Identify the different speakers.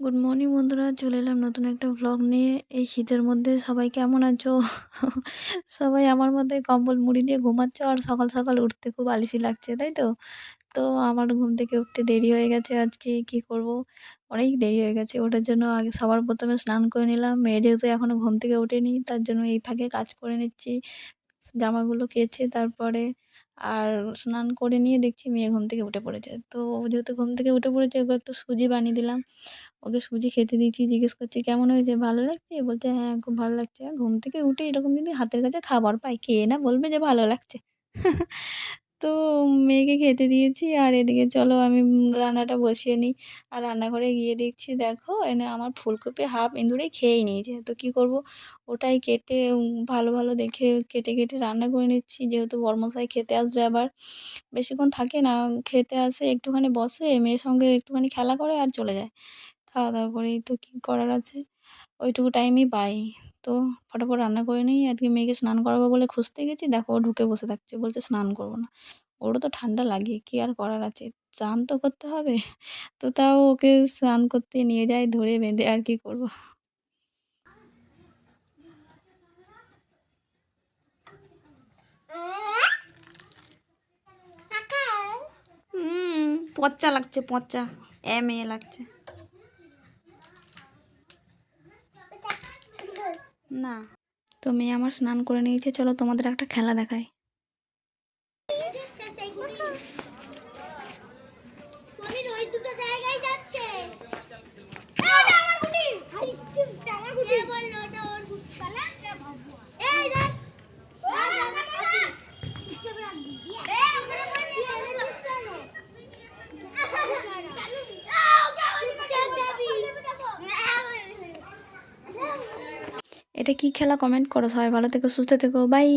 Speaker 1: Good morning বন্ধুরা। চলে এলাম নতুন একটা ভ্লগ নিয়ে। এই শীতের মধ্যে সবাই কেমন আছো? সবাই আমার মধ্যে কম্বল মুড়ি দিয়ে ঘুমাচ্ছো আর সকাল সকাল উঠতে খুব আলিসি লাগছে, তাই তো? তো আমার ঘুম থেকে উঠতে দেরি হয়ে গেছে আজকে, কি করব? অনেক দেরি হয়ে গেছে। ওটার জন্য আগে সবার প্রথমে স্নান করে নিলাম। মেয়ে যেহেতু এখনও ঘুম থেকে ওঠেনি, তার জন্য এই ফাঁকে কাজ করে নিচ্ছি। জামাগুলো কেচে তারপরে আর স্নান করে নিয়ে দেখছি মেয়ে ঘুম থেকে উঠে পড়েছে। তো যেহেতু ঘুম থেকে উঠে পড়েছে, ওকে একটু সুজি বানিয়ে দিলাম। ওকে সুজি খেতে দিচ্ছি জিজ্ঞেস করছি, কেমন হয়েছে? ভালো লাগছে? বলছে হ্যাঁ খুব ভালো লাগছে। ঘুম থেকে উঠে এরকম যদি হাতের কাছে খাবার পাই, খেয়ে না বলবে যে ভালো লাগছে। তো মেয়েকে খেতে দিয়েছি আর এদিকে চলো আমি রান্নাটা বসিয়ে নিই। আর রান্নাঘরে গিয়ে দেখছি দেখো এনে আমার ফুলকপি হাফ ইঁদুরে খেয়েই নিয়েছে। তো কী করব? ওটাই কেটে ভালো ভালো দেখে কেটে কেটে রান্না করে নিচ্ছি। যেহেতু বর্মশাই খেতে আসবে আবার। বেশিক্ষণ থাকে না, খেতে আসে, একটুখানি বসে, মেয়ের সঙ্গে একটুখানি খেলা করে আর চলে যায়। খাওয়া দাওয়া করেই তো কী করার আছে? ওইটুকু টাইমই পাই। তো ফটাফট রান্না করে নিই, আজকে মেয়েকে স্নান করাবো বলে খুঁজতে গেছি। দেখো, ও ঢুকে বসে থাকছে, বলছে স্নান করব না। ওরও তো ঠান্ডা লাগে, কী আর করার আছে? স্নান তো করতে হবে। তো তাও ওকে স্নান করতে নিয়ে যাই ধরে বেঁধে, আর কি করব? পচা লাগছে, পচা। এম এ লাগছে। না। তো মেয়ে আমার স্নান করে নিয়েছে চলো তোমাদের একটা খেলা দেখাই।
Speaker 2: সনির
Speaker 1: এটা কি খেলা? কমেন্ট করো সবাই। ভালো থেকো সুস্থ থেকো। বাই